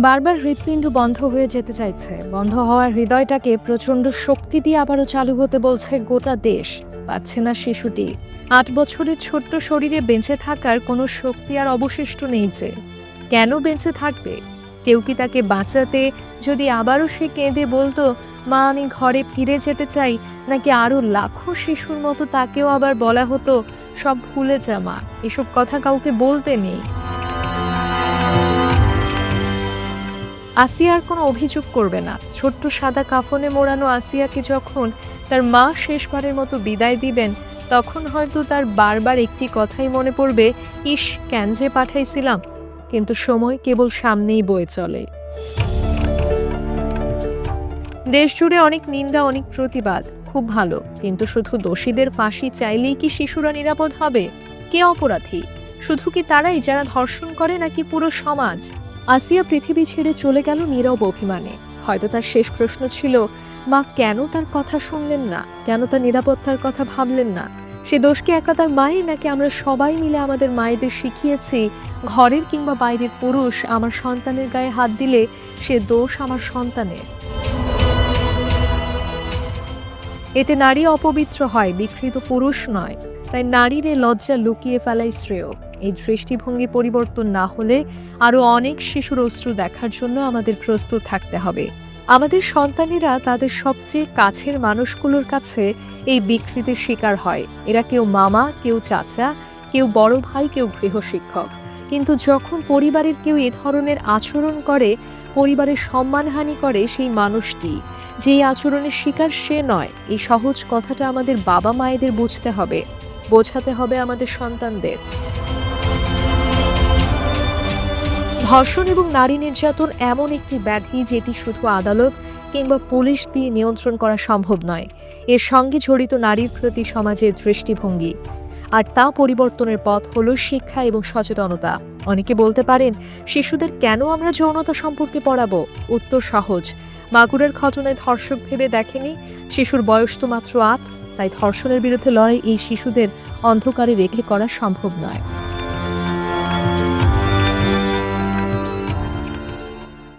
বারবার হৃৎপিণ্ড বন্ধ হয়ে যেতে চাইছে। বন্ধ হওয়ার হৃদয়টাকে প্রচণ্ড শক্তি দিয়ে আবারও চালু হতে বলছে গোটা দেশ। পাচ্ছে না শিশুটি। আট বছরের ছোট্ট শরীরে বেঁচে থাকার কোনো শক্তি আর অবশিষ্ট নেই যে। কেন বেঁচে থাকবে? কেউ কি তাকে বাঁচাতে, যদি আবারও সে কেঁদে বলতো, মা, আমি ঘরে ফিরে যেতে চাই, নাকি আরও লাখো শিশুর মতো তাকেও আবার বলা হতো, সব ভুলে যা মা, এসব কথা কাউকে বলতে নেই। আসিয়ার কোনো অভিযোগ করবে না। ছোট্ট সাদা কাফনে মোড়ানো আসিয়াকে যখন তার মা শেষবারের মতো বিদায় দিবেন, তখন হয়তো তার বারবার একটি কথাই মনে পড়বে, ইস, কেন যে পাঠাইছিলাম? কিন্তু সময় কেবল সামনেই বয়ে চলে। দেশ জুড়ে অনেক নিন্দা, অনেক প্রতিবাদ, খুব ভালো। কিন্তু শুধু দোষীদের ফাঁসি চাইলেই কি শিশুরা নিরাপদ হবে? কে অপরাধী? শুধু কি তারাই যারা ধর্ষণ করে নাকি পুরো সমাজ? আসিয়া পৃথিবী ছেড়ে চলে গেল নীরব অভিমানে। হয়তো তার শেষ প্রশ্ন ছিল, মা, কেন তার কথা শুনলেন না? কেন তার নিরাপত্তার কথা ভাবলেন না? সে দোষকে একা তার মায়ের, নাকি আমরা সবাই মিলে আমাদের মায়েদের শিখিয়েছি, ঘরের কিংবা বাইরের পুরুষ আমার সন্তানের গায়ে হাত দিলে সে দোষ আমার সন্তানের? এতে নারী অপবিত্র হয়, বিকৃত পুরুষ নয়। তাই নারীর লজ্জা লুকিয়ে ফেলাই শ্রেয়। এই দৃষ্টিভঙ্গি পরিবর্তন না হলে আরও অনেক শিশুর অশ্রু দেখার জন্য আমাদের প্রস্তুত থাকতে হবে। আমাদের সন্তানেরা তাদের সবচেয়ে কাছের মানুষগুলোর কাছে এই বিকৃতির শিকার হয়। এরা কেউ মামা, কেউ চাচা, কেউ বড় ভাই, কেউ গৃহশিক্ষক কিন্তু যখন পরিবারের কেউ এ ধরনের আচরণ করে, পরিবারের সম্মানহানি করে সেই মানুষটি, যে আচরণের শিকার সে নয়। এই সহজ কথাটা আমাদের বাবা মায়েদের বুঝতে হবে। বোঝাতে হবে আমাদের সন্তানদের। ধর্ষণ এবং নারী নির্যাতন এমন একটি ব্যাধি যেটি শুধু আদালত কিংবা পুলিশ দিয়ে নিয়ন্ত্রণ করা সম্ভব নয়। এর সঙ্গে জড়িত নারীর প্রতি সমাজের দৃষ্টিভঙ্গি। আর তা পরিবর্তনের পথ হল শিক্ষা এবং সচেতনতা। অনেকে বলতে পারেন, শিশুদের কেন আমরা যৌনতা সম্পর্কে পড়াবো? উত্তর সহজ। মাগুরের ঘটনায় ধর্ষক ভেবে দেখেনি। শিশুর বয়স তো মাত্র আট, তাই ধর্ষণের বিরুদ্ধে লড়াই এই শিশুদের অন্ধকারে রেখে করা সম্ভব নয়।